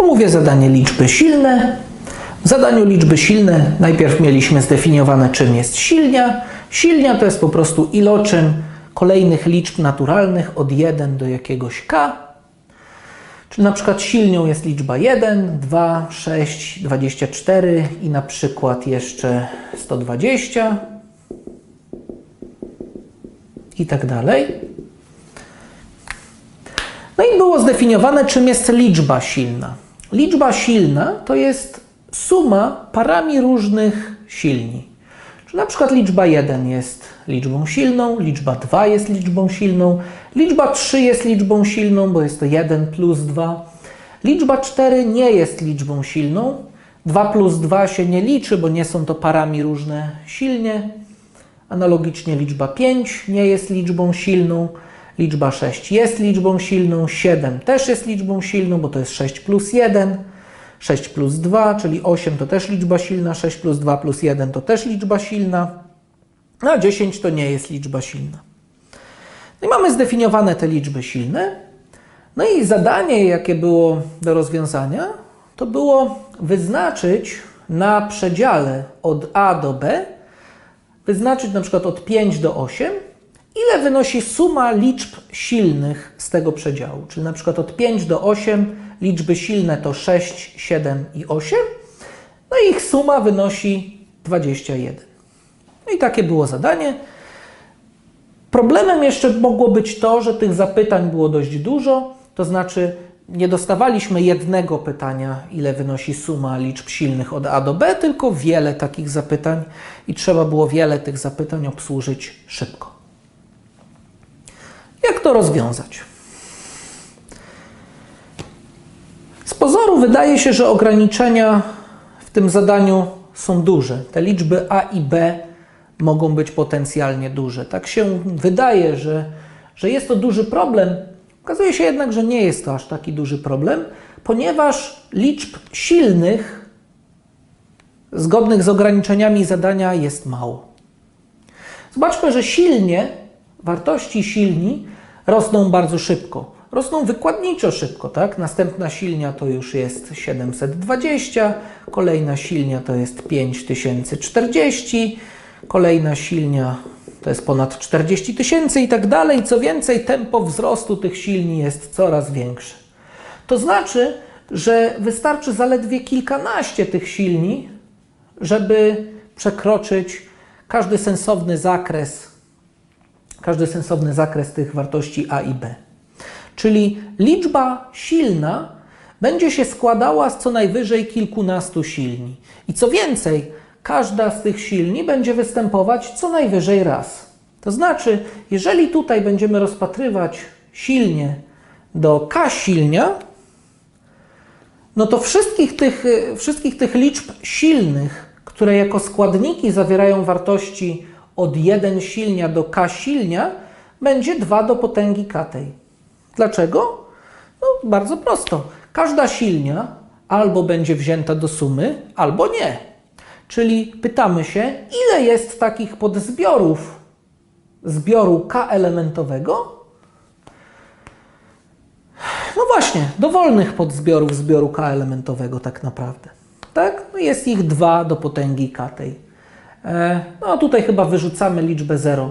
Omówię zadanie liczby silne. W zadaniu liczby silne najpierw mieliśmy zdefiniowane, czym jest silnia. Silnia to jest po prostu iloczyn kolejnych liczb naturalnych od 1 do jakiegoś k. Czyli na przykład silnią jest liczba 1, 2, 6, 24 i na przykład jeszcze 120 i tak dalej. No i było zdefiniowane, czym jest liczba silna. Liczba silna to jest suma parami różnych silni. Czyli na przykład liczba 1 jest liczbą silną, liczba 2 jest liczbą silną, liczba 3 jest liczbą silną, bo jest to 1 plus 2. Liczba 4 nie jest liczbą silną. 2 plus 2 się nie liczy, bo nie są to parami różne silnie. Analogicznie liczba 5 nie jest liczbą silną. Liczba 6 jest liczbą silną, 7 też jest liczbą silną, bo to jest 6 plus 1. 6 plus 2, czyli 8 to też liczba silna, 6 plus 2 plus 1 to też liczba silna, a 10 to nie jest liczba silna. No i mamy zdefiniowane te liczby silne. No i zadanie, jakie było do rozwiązania, to było wyznaczyć na przedziale od A do B, wyznaczyć na przykład od 5 do 8, ile wynosi suma liczb silnych z tego przedziału. Czyli na przykład od 5 do 8 liczby silne to 6, 7 i 8, no i ich suma wynosi 21. No i takie było zadanie. Problemem jeszcze mogło być to, że tych zapytań było dość dużo, to znaczy nie dostawaliśmy jednego pytania, ile wynosi suma liczb silnych od A do B, tylko wiele takich zapytań i trzeba było wiele tych zapytań obsłużyć szybko. Jak to rozwiązać? Z pozoru wydaje się, że ograniczenia w tym zadaniu są duże. Te liczby A i B mogą być potencjalnie duże. Tak się wydaje, że, że jest to duży problem. Okazuje się jednak, że nie jest to aż taki duży problem, ponieważ liczb silnych zgodnych z ograniczeniami zadania jest mało. Zobaczmy, że silnie, wartości silni rosną bardzo szybko. Rosną wykładniczo szybko, tak? Następna silnia to już jest 720, kolejna silnia to jest 5040, kolejna silnia to jest ponad 40 tysięcy i tak dalej. Co więcej, tempo wzrostu tych silni jest coraz większe. To znaczy, że wystarczy zaledwie kilkanaście tych silni, żeby przekroczyć każdy sensowny zakres, każdy sensowny zakres tych wartości A i B. Czyli liczba silna będzie się składała z co najwyżej kilkunastu silni. I co więcej, każda z tych silni będzie występować co najwyżej raz. To znaczy, jeżeli tutaj będziemy rozpatrywać silnie do K silnia, no to wszystkich tych, wszystkich tych liczb silnych, które jako składniki zawierają wartości od 1 silnia do K silnia, będzie 2 do potęgi K tej. Dlaczego? No bardzo prosto. Każda silnia albo będzie wzięta do sumy, albo nie. Czyli pytamy się, ile jest takich podzbiorów zbioru K elementowego? No właśnie, dowolnych podzbiorów zbioru K elementowego tak naprawdę. Tak? No jest ich 2 do potęgi K tej. E, No tutaj chyba wyrzucamy liczbę 0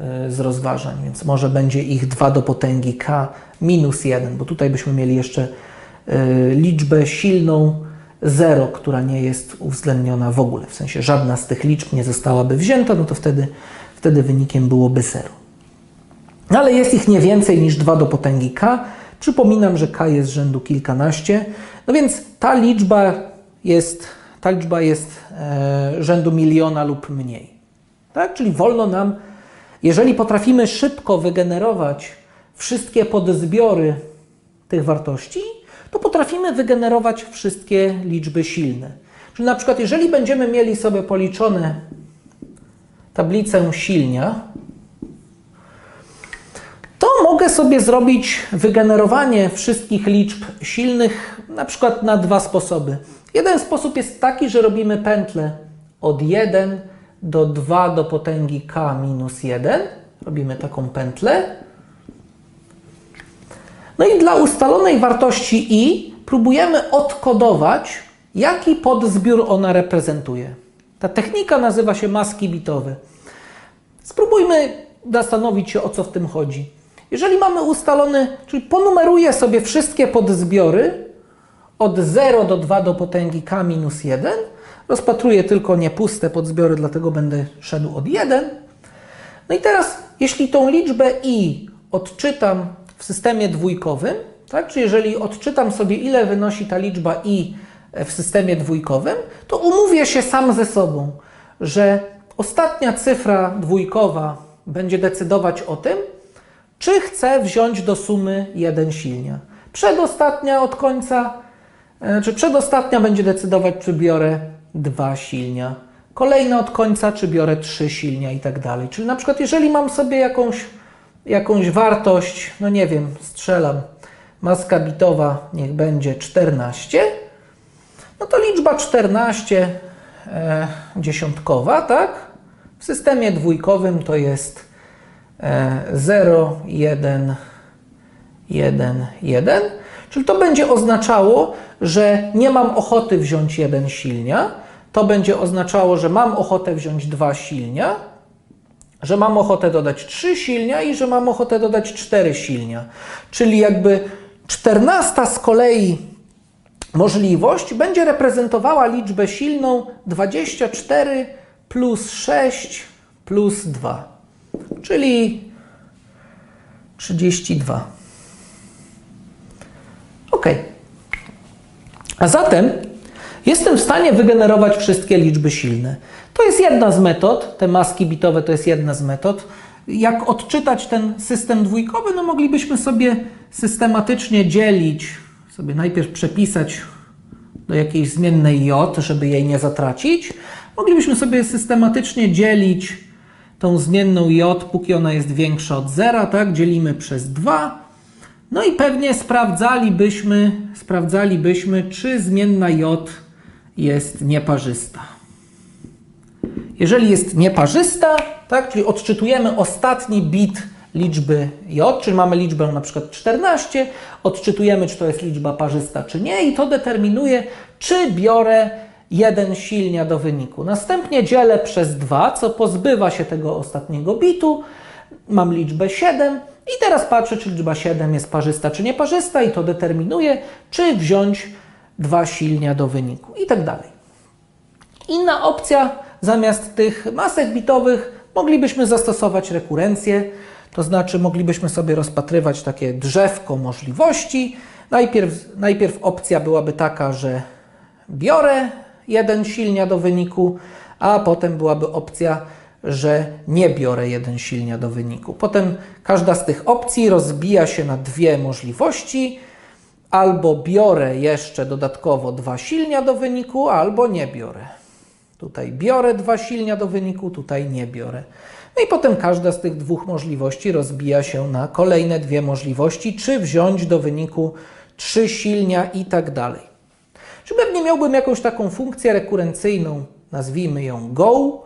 e, z rozważań, więc może będzie ich 2 do potęgi K minus 1, bo tutaj byśmy mieli jeszcze e, liczbę silną 0, która nie jest uwzględniona w ogóle. W sensie żadna z tych liczb nie zostałaby wzięta, no to wtedy, wtedy wynikiem byłoby 0. No ale jest ich nie więcej niż 2 do potęgi k. Przypominam, że k jest rzędu kilkanaście. No więc ta liczba jest, ta liczba jest e, rzędu miliona lub mniej. Tak? Czyli wolno nam, jeżeli potrafimy szybko wygenerować wszystkie podzbiory tych wartości, to potrafimy wygenerować wszystkie liczby silne. Czyli na przykład, jeżeli będziemy mieli sobie policzone tablicę silnia, to mogę sobie zrobić wygenerowanie wszystkich liczb silnych na przykład na dwa sposoby. Jeden sposób jest taki, że robimy pętlę od 1 do 2 do potęgi k minus 1. Robimy taką pętlę. No i dla ustalonej wartości i próbujemy odkodować, jaki podzbiór ona reprezentuje. Ta technika nazywa się maski bitowe. Spróbujmy zastanowić się, o co w tym chodzi. Jeżeli mamy ustalony, czyli ponumeruję sobie wszystkie podzbiory od 0 do 2 do potęgi k minus 1, rozpatruję tylko niepuste podzbiory, dlatego będę szedł od 1. No i teraz, jeśli tą liczbę i odczytam w systemie dwójkowym, tak, czyli jeżeli odczytam sobie, ile wynosi ta liczba i w systemie dwójkowym, to umówię się sam ze sobą, że ostatnia cyfra dwójkowa będzie decydować o tym, czy chcę wziąć do sumy jeden silnia. Przedostatnia od końca, czy przedostatnia będzie decydować, czy biorę dwa silnia. Kolejna od końca, czy biorę trzy silnia i tak dalej. Czyli na przykład, jeżeli mam sobie jakąś, jakąś wartość, no nie wiem, strzelam, maska bitowa niech będzie 14, no to liczba 14 e, dziesiątkowa, tak? W systemie dwójkowym to jest e, 0, 1, 1, 1. Czyli to będzie oznaczało, że nie mam ochoty wziąć jeden silnia. To będzie oznaczało, że mam ochotę wziąć dwa silnia, że mam ochotę dodać trzy silnia i że mam ochotę dodać cztery silnia. Czyli jakby czternasta z kolei możliwość będzie reprezentowała liczbę silną 24 plus 6 plus 2, czyli 32. Ok. A zatem jestem w stanie wygenerować wszystkie liczby silne. To jest jedna z metod, te maski bitowe to jest jedna z metod. Jak odczytać ten system dwójkowy? No moglibyśmy sobie systematycznie dzielić, sobie najpierw przepisać do jakiejś zmiennej j, żeby jej nie zatracić. Moglibyśmy sobie systematycznie dzielić tą zmienną j, póki ona jest większa od zera, tak? Dzielimy przez 2. No i pewnie sprawdzalibyśmy, sprawdzalibyśmy, czy zmienna j jest nieparzysta. Jeżeli jest nieparzysta, tak, czyli odczytujemy ostatni bit liczby j, czyli mamy liczbę na przykład 14, odczytujemy, czy to jest liczba parzysta, czy nie i to determinuje, czy biorę jeden silnia do wyniku. Następnie dzielę przez 2, co pozbywa się tego ostatniego bitu. Mam liczbę 7 i teraz patrzę, czy liczba 7 jest parzysta, czy nieparzysta i to determinuje, czy wziąć dwa silnia do wyniku i tak dalej. Inna opcja, zamiast tych masek bitowych, moglibyśmy zastosować rekurencję, to znaczy moglibyśmy sobie rozpatrywać takie drzewko możliwości. Najpierw, najpierw opcja byłaby taka, że biorę jeden silnia do wyniku, a potem byłaby opcja, że nie biorę jeden silnia do wyniku. Potem każda z tych opcji rozbija się na dwie możliwości. Albo biorę jeszcze dodatkowo dwa silnia do wyniku, albo nie biorę. Tutaj biorę dwa silnia do wyniku, tutaj nie biorę. No i potem każda z tych dwóch możliwości rozbija się na kolejne dwie możliwości, czy wziąć do wyniku trzy silnia i tak dalej. Czy pewnie miałbym jakąś taką funkcję rekurencyjną, nazwijmy ją go,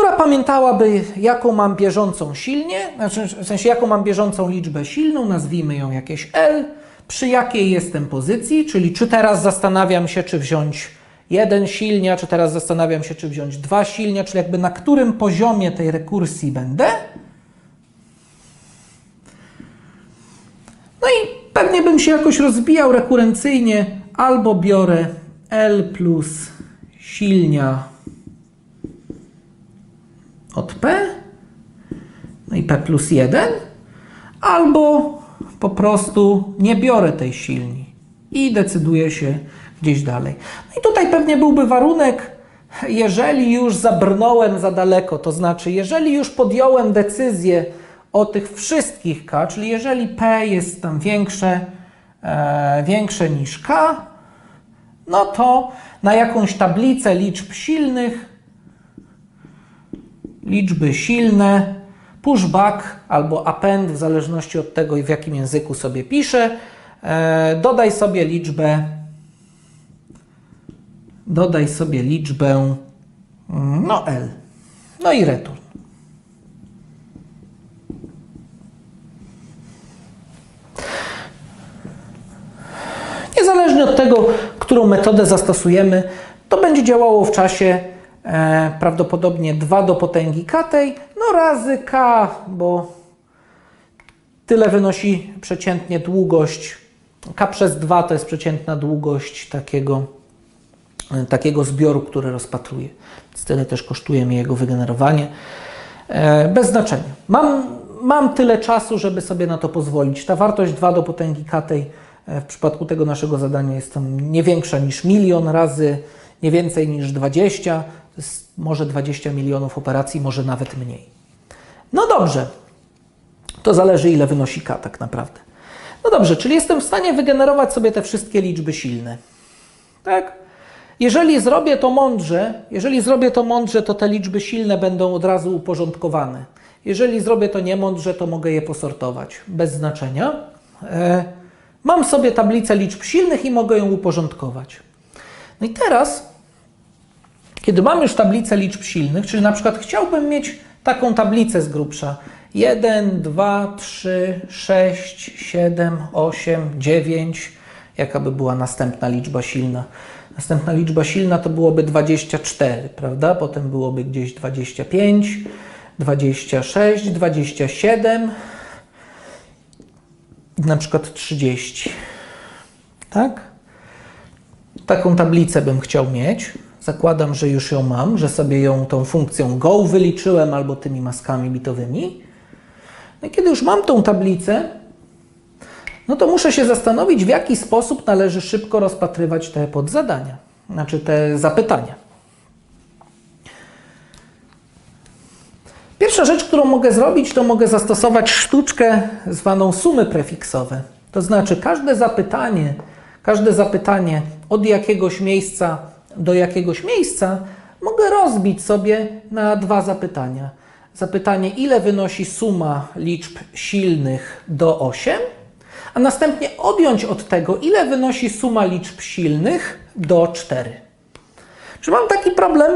która pamiętałaby, jaką mam bieżącą silnię, znaczy w sensie jaką mam bieżącą liczbę silną, nazwijmy ją jakieś L, przy jakiej jestem pozycji, czyli czy teraz zastanawiam się, czy wziąć jeden silnia, czy teraz zastanawiam się, czy wziąć dwa silnia, czyli jakby na którym poziomie tej rekursji będę. No i pewnie bym się jakoś rozbijał rekurencyjnie, albo biorę L plus silnia od P, no i P plus 1, albo po prostu nie biorę tej silni i decyduję się gdzieś dalej. No i tutaj pewnie byłby warunek, jeżeli już zabrnąłem za daleko, to znaczy, jeżeli już podjąłem decyzję o tych wszystkich K, czyli jeżeli P jest tam większe, e, większe niż K, no to na jakąś tablicę liczb silnych, liczby silne, pushback albo append, w zależności od tego, w jakim języku sobie piszę, e, dodaj sobie liczbę dodaj sobie liczbę mm, no L. No i return. Zależnie od tego, którą metodę zastosujemy, to będzie działało w czasie e, prawdopodobnie 2 do potęgi k tej, no razy k, bo tyle wynosi przeciętnie długość. K przez 2 to jest przeciętna długość takiego, e, takiego zbioru, który rozpatruję. Więc tyle też kosztuje mi jego wygenerowanie. E, bez znaczenia. Mam, mam tyle czasu, żeby sobie na to pozwolić. Ta wartość 2 do potęgi k tej w przypadku tego naszego zadania jest tam nie większa niż milion razy, nie więcej niż 20, może 20 milionów operacji, może nawet mniej. No dobrze, to zależy ile wynosi k tak naprawdę. No dobrze, czyli jestem w stanie wygenerować sobie te wszystkie liczby silne. Tak? Jeżeli zrobię to mądrze, jeżeli zrobię to mądrze, to te liczby silne będą od razu uporządkowane. Jeżeli zrobię to niemądrze, to mogę je posortować bez znaczenia. E, mam sobie tablicę liczb silnych i mogę ją uporządkować. No i teraz, kiedy mam już tablicę liczb silnych, czyli na przykład chciałbym mieć taką tablicę z grubsza 1, 2, 3, 6, 7, 8, 9, jaka by była następna liczba silna? Następna liczba silna to byłoby 24, prawda? Potem byłoby gdzieś 25, 26, 27, na przykład 30. Tak? Taką tablicę bym chciał mieć. Zakładam, że już ją mam, że sobie ją tą funkcją go wyliczyłem albo tymi maskami bitowymi. No i kiedy już mam tą tablicę, no to muszę się zastanowić, w jaki sposób należy szybko rozpatrywać te podzadania, znaczy te zapytania. Pierwsza rzecz, którą mogę zrobić, to mogę zastosować sztuczkę zwaną sumy prefiksowe. To znaczy każde zapytanie, każde zapytanie od jakiegoś miejsca do jakiegoś miejsca mogę rozbić sobie na dwa zapytania. Zapytanie, ile wynosi suma liczb silnych do 8, a następnie odjąć od tego, ile wynosi suma liczb silnych do 4. Czy mam taki problem?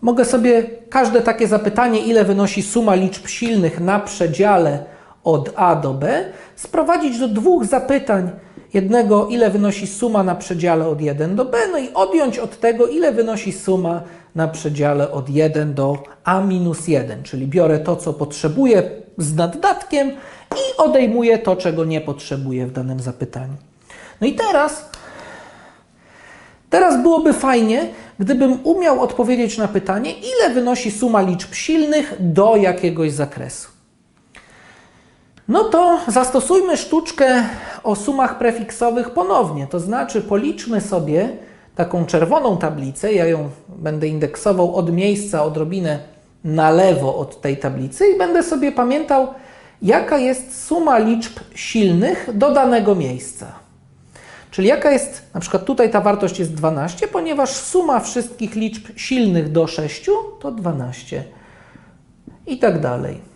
Mogę sobie każde takie zapytanie, ile wynosi suma liczb silnych na przedziale od A do B, sprowadzić do dwóch zapytań. Jednego, ile wynosi suma na przedziale od 1 do B, no i odjąć od tego, ile wynosi suma na przedziale od 1 do A minus 1, czyli biorę to, co potrzebuję z naddatkiem i odejmuję to, czego nie potrzebuję w danym zapytaniu. No i teraz, teraz byłoby fajnie, gdybym umiał odpowiedzieć na pytanie, ile wynosi suma liczb silnych do jakiegoś zakresu. No to zastosujmy sztuczkę o sumach prefiksowych ponownie, to znaczy policzmy sobie taką czerwoną tablicę, ja ją będę indeksował od miejsca odrobinę na lewo od tej tablicy i będę sobie pamiętał, jaka jest suma liczb silnych do danego miejsca. Czyli jaka jest, na przykład tutaj ta wartość jest 12, ponieważ suma wszystkich liczb silnych do 6 to 12 i tak dalej.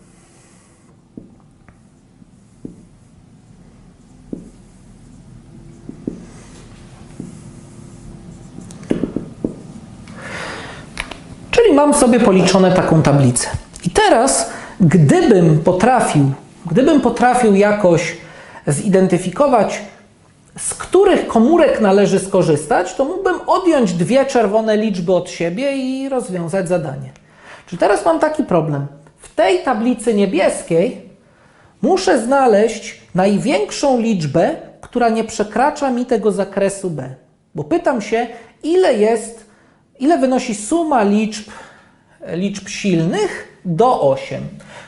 Mam sobie policzone taką tablicę. I teraz, gdybym potrafił, gdybym potrafił jakoś zidentyfikować, z których komórek należy skorzystać, to mógłbym odjąć dwie czerwone liczby od siebie i rozwiązać zadanie. Czyli teraz mam taki problem. W tej tablicy niebieskiej muszę znaleźć największą liczbę, która nie przekracza mi tego zakresu B. Bo pytam się, ile jest, ile wynosi suma liczb, liczb silnych do 8.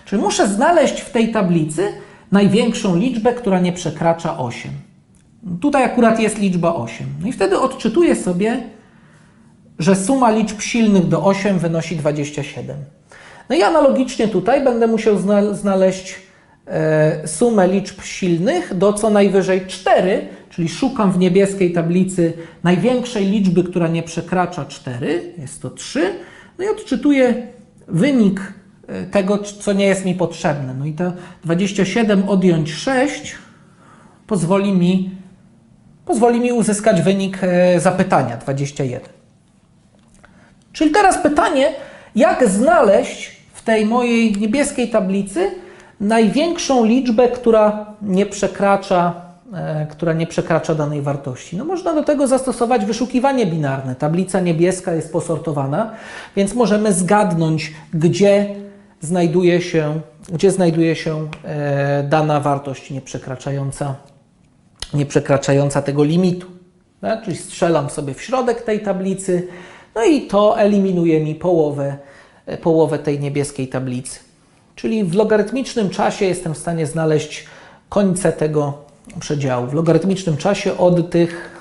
Czyli muszę znaleźć w tej tablicy największą liczbę, która nie przekracza 8. Tutaj akurat jest liczba 8. No i wtedy odczytuję sobie, że suma liczb silnych do 8 wynosi 27. No i analogicznie tutaj będę musiał zna znaleźć e, sumę liczb silnych do co najwyżej 4, czyli szukam w niebieskiej tablicy największej liczby, która nie przekracza 4, jest to 3. No i odczytuję wynik e, tego, co nie jest mi potrzebne. No i to 27 odjąć 6 pozwoli mi pozwoli mi uzyskać wynik e, zapytania 21. Czyli teraz pytanie, jak znaleźć w tej mojej niebieskiej tablicy największą liczbę, która nie przekracza która nie przekracza danej wartości? No można do tego zastosować wyszukiwanie binarne. Tablica niebieska jest posortowana, więc możemy zgadnąć, gdzie znajduje się, gdzie znajduje się e, dana wartość nieprzekraczająca, nieprzekraczająca tego limitu. Tak? Czyli strzelam sobie w środek tej tablicy, no i to eliminuje mi połowę, e, połowę tej niebieskiej tablicy. Czyli w logarytmicznym czasie jestem w stanie znaleźć końce tego przedziału. W logarytmicznym czasie od tych,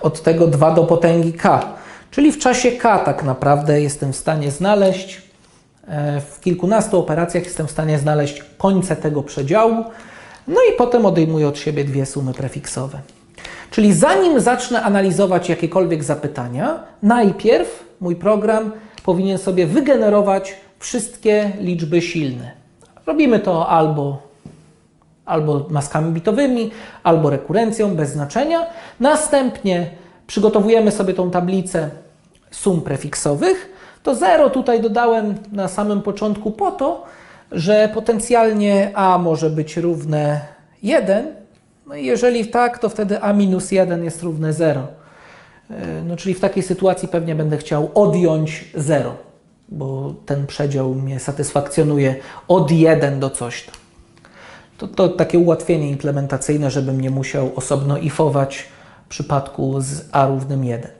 od tego 2 do potęgi k. Czyli w czasie k tak naprawdę jestem w stanie znaleźć, e, w kilkunastu operacjach jestem w stanie znaleźć końce tego przedziału, no i potem odejmuję od siebie dwie sumy prefiksowe. Czyli zanim zacznę analizować jakiekolwiek zapytania, najpierw mój program powinien sobie wygenerować wszystkie liczby silne. Robimy to albo, albo maskami bitowymi, albo rekurencją, bez znaczenia. Następnie przygotowujemy sobie tą tablicę sum prefiksowych. To 0 tutaj dodałem na samym początku po to, że potencjalnie a może być równe 1. No i jeżeli tak, to wtedy a minus 1 jest równe 0. No czyli w takiej sytuacji pewnie będę chciał odjąć 0 bo ten przedział mnie satysfakcjonuje od 1 do coś tam. To, to takie ułatwienie implementacyjne, żebym nie musiał osobno ifować w przypadku z a równym 1.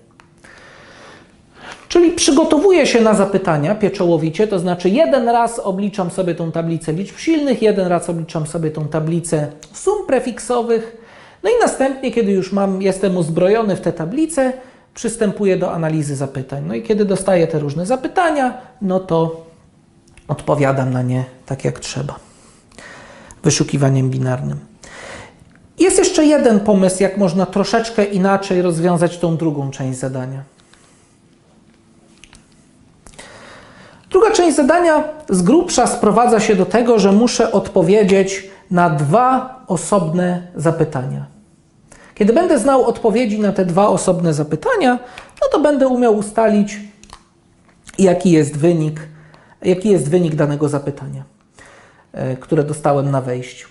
Czyli przygotowuję się na zapytania pieczołowicie, to znaczy jeden raz obliczam sobie tą tablicę liczb silnych, jeden raz obliczam sobie tą tablicę sum prefiksowych, no i następnie, kiedy już mam, jestem uzbrojony w tę tablicę, przystępuję do analizy zapytań. No i kiedy dostaję te różne zapytania, no to odpowiadam na nie tak jak trzeba. Wyszukiwaniem binarnym. Jest jeszcze jeden pomysł, jak można troszeczkę inaczej rozwiązać tą drugą część zadania. Druga część zadania z grubsza sprowadza się do tego, że muszę odpowiedzieć na dwa osobne zapytania. Kiedy będę znał odpowiedzi na te dwa osobne zapytania, no to będę umiał ustalić, jaki jest wynik, jaki jest wynik danego zapytania, które dostałem na wejściu.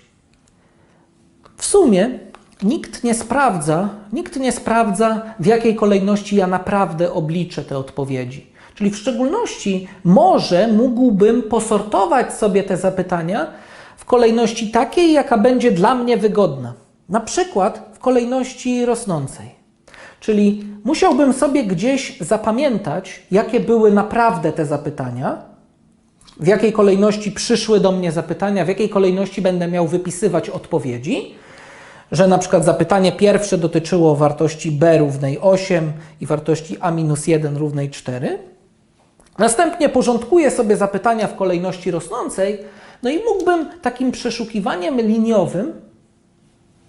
W sumie nikt nie sprawdza, nikt nie sprawdza, w jakiej kolejności ja naprawdę obliczę te odpowiedzi. Czyli w szczególności może mógłbym posortować sobie te zapytania w kolejności takiej, jaka będzie dla mnie wygodna. Na przykład w kolejności rosnącej. Czyli musiałbym sobie gdzieś zapamiętać, jakie były naprawdę te zapytania, w jakiej kolejności przyszły do mnie zapytania, w jakiej kolejności będę miał wypisywać odpowiedzi, że na przykład zapytanie pierwsze dotyczyło wartości b równej 8 i wartości a minus 1 równej 4. Następnie porządkuję sobie zapytania w kolejności rosnącej, no i mógłbym takim przeszukiwaniem liniowym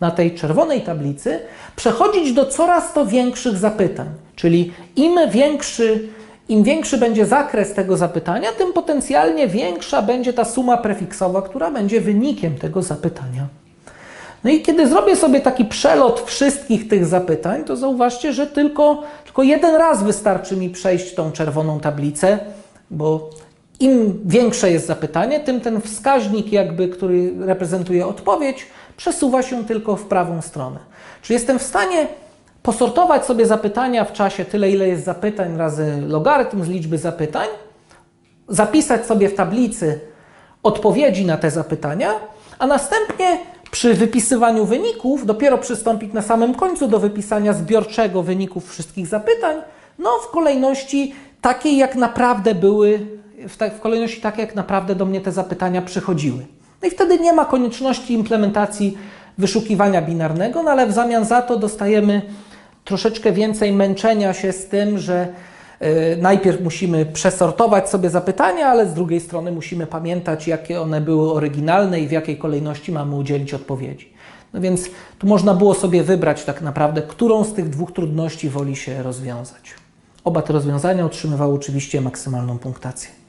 na tej czerwonej tablicy przechodzić do coraz to większych zapytań. Czyli im większy, im większy będzie zakres tego zapytania, tym potencjalnie większa będzie ta suma prefiksowa, która będzie wynikiem tego zapytania. No i kiedy zrobię sobie taki przelot wszystkich tych zapytań, to zauważcie, że tylko, tylko jeden raz wystarczy mi przejść tą czerwoną tablicę, bo im większe jest zapytanie, tym ten wskaźnik, jakby, który reprezentuje odpowiedź, przesuwa się tylko w prawą stronę. Czyli jestem w stanie posortować sobie zapytania w czasie tyle, ile jest zapytań razy logarytm z liczby zapytań, zapisać sobie w tablicy odpowiedzi na te zapytania, a następnie przy wypisywaniu wyników dopiero przystąpić na samym końcu do wypisania zbiorczego wyników wszystkich zapytań, no w kolejności takiej, jak naprawdę były, w, w kolejności takiej, jak naprawdę do mnie te zapytania przychodziły. No i wtedy nie ma konieczności implementacji wyszukiwania binarnego, no ale w zamian za to dostajemy troszeczkę więcej męczenia się z tym, że y, najpierw musimy przesortować sobie zapytania, ale z drugiej strony musimy pamiętać, jakie one były oryginalne i w jakiej kolejności mamy udzielić odpowiedzi. No więc tu można było sobie wybrać tak naprawdę, którą z tych dwóch trudności woli się rozwiązać. Oba te rozwiązania otrzymywały oczywiście maksymalną punktację.